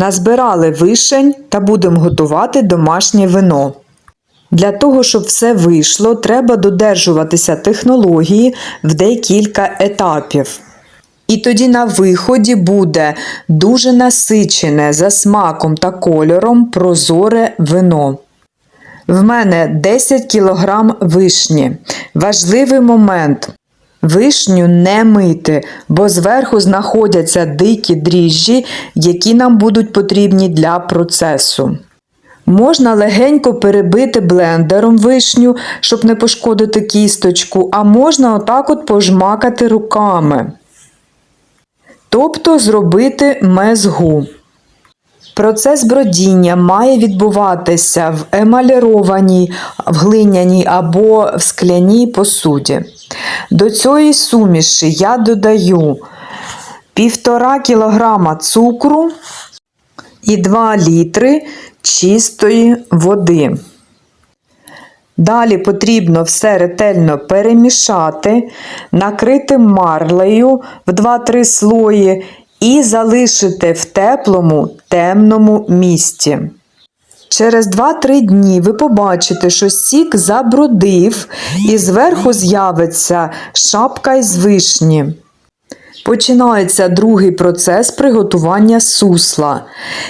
Назбирали вишень та будемо готувати домашнє вино. Для того, щоб все вийшло, треба додержуватися технології в декілька етапів. І тоді на виході буде дуже насичене за смаком та кольором прозоре вино. В мене 10 кг вишні. Важливий момент. Вишню не мити, бо зверху знаходяться дикі дріжджі, які нам будуть потрібні для процесу. Можна легенько перебити блендером вишню, щоб не пошкодити кісточку, а можна отак от пожмакати руками. Тобто зробити мезгу. Процес бродіння має відбуватися в емалірованій, в глиняній або в скляній посуді. До цієї суміші я додаю 1,5 кг цукру і 2 літри чистої води. Далі потрібно все ретельно перемішати, накрити марлею в 2-3 слої і залишити в теплому темному місці. Через 2-3 дні ви побачите, що сік забродив і зверху з'явиться шапка із вишні. Починається другий процес приготування сусла.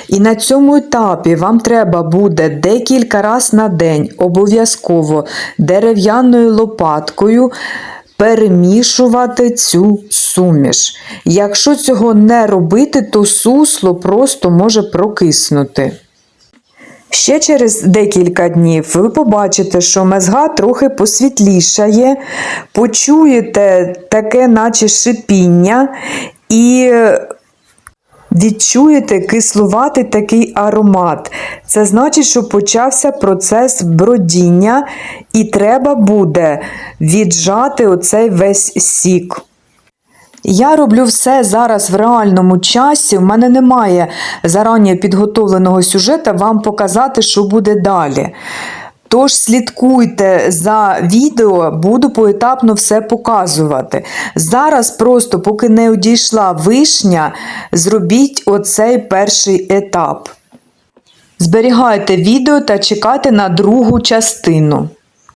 І на цьому етапі вам треба буде декілька разів на день обов'язково дерев'яною лопаткою перемішувати цю суміш. Якщо цього не робити, то сусло просто може прокиснути. Ще через декілька днів ви побачите, що мезга трохи посвітлішає, почуєте таке, наче шипіння, і відчуєте кислуватий такий аромат. Це значить, що почався процес бродіння, і треба буде віджати оцей весь сік. Я роблю все зараз в реальному часі. У мене немає зарані підготовленого сюжета вам показати, що буде далі. Тож слідкуйте за відео, буду поетапно все показувати. Зараз просто, поки не одійшла вишня, зробіть оцей перший етап. Зберігайте відео та чекайте на другу частину.